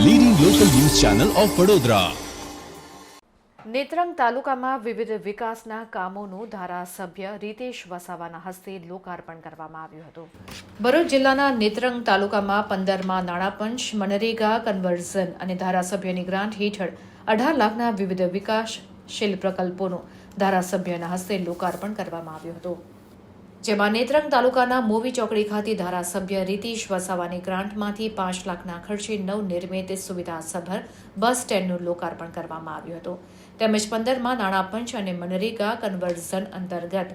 Channel of Vadodara Netrang તાલુકામાં વિવિધ વિકાસના કામોનું ધારાસભ્ય રીતેશ વસાવાના હસ્તે લોકાર્પણ કરવામાં આવ્યું હતું. ભરૂચ જિલ્લાના નેત્રંગ તાલુકામાં પંદરમાં નાણાપંચ, મનરેગા, કન્વર્ઝન અને ધારાસભ્યની ગ્રાન્ટ હેઠળ અઢાર લાખના વિવિધ વિકાસશીલ પ્રકલ્પોનું ધારાસભ્યના હસ્તે લોકાર્પણ કરવામાં આવ્યું હતું. જેમાં નેત્રંગ તાલુકાના મોવી ચોકડી ખાતે ધારાસભ્ય રીતિશ વસાવાની ગ્રાન્ટમાંથી પાંચ લાખના ખર્ચે નવનિર્મિત સુવિધાસભર બસ સ્ટેન્ડનું લોકાર્પણ કરવામાં આવ્યું હતું. તેમજ પંદરમાં નાણાપંચ અને મનરેગા કન્વર્ઝન અંતર્ગત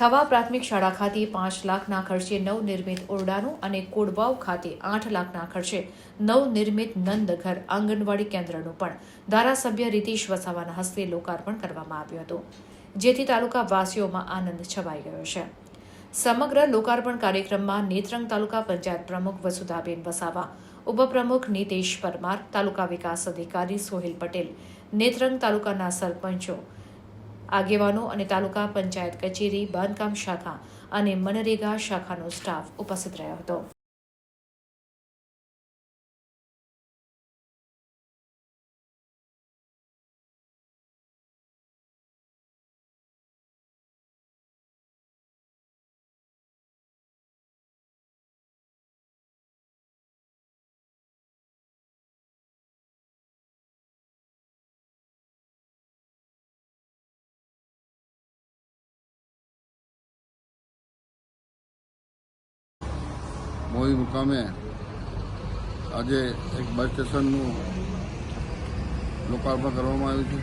થવા પ્રાથમિક શાળા ખાતે પાંચ લાખના ખર્ચે નવનિર્મિત ઓરડાનું અને કોડવાવ ખાતે આઠ લાખના ખર્ચે નવનિર્મિત નંદઘર આંગણવાડી કેન્દ્રનું પણ ધારાસભ્ય રીતિશ વસાવાના હસ્તે લોકાર્પણ કરવામાં આવ્યું હતું, જેથી તાલુકા વાસીઓમાં આનંદ છવાઈ ગયો છે. સમગ્ર લોકાર્પણ કાર્યક્રમમાં નેત્રંગ તાલુકા પંચાયત પ્રમુખ વસુધાબેન વસાવા, ઉપપ્રમુખ નીતેશ પરમાર, તાલુકા વિકાસ અધિકારી સોહેલ પટેલ, નેત્રંગ તાલુકાના સરપંચો આગેવાનો અને તાલુકા પંચાયત કચેરી બાંધકામ શાખા અને મનરેગા શાખાનો સ્ટાફ ઉપસ્થિત રહ્યો હતો. મોવી મુકામે આજે એક બસ સ્ટેશનનું લોકાર્પણ કરવામાં આવ્યું છે.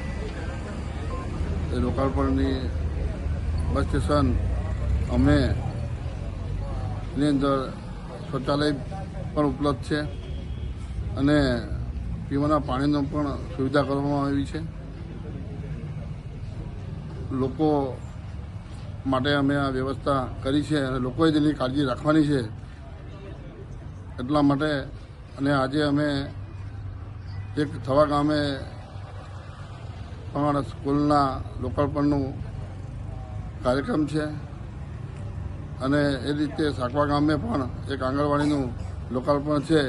એ લોકાર્પણની બસ સ્ટેશન અમે એની અંદર શૌચાલય પણ ઉપલબ્ધ છે અને પીવાના પાણીનો પણ સુવિધા કરવામાં આવી છે. લોકો માટે અમે આ વ્યવસ્થા કરી છે અને લોકોએ તેની કાળજી રાખવાની છે. એટલા માટે અને આજે અમે એક થવા ગામે પણ સ્કૂલના લોકાર્પણનું કાર્યક્રમ છે. અને એ રીતે સાકવા ગામે પણ એક આંગણવાડીનું લોકાર્પણ છે.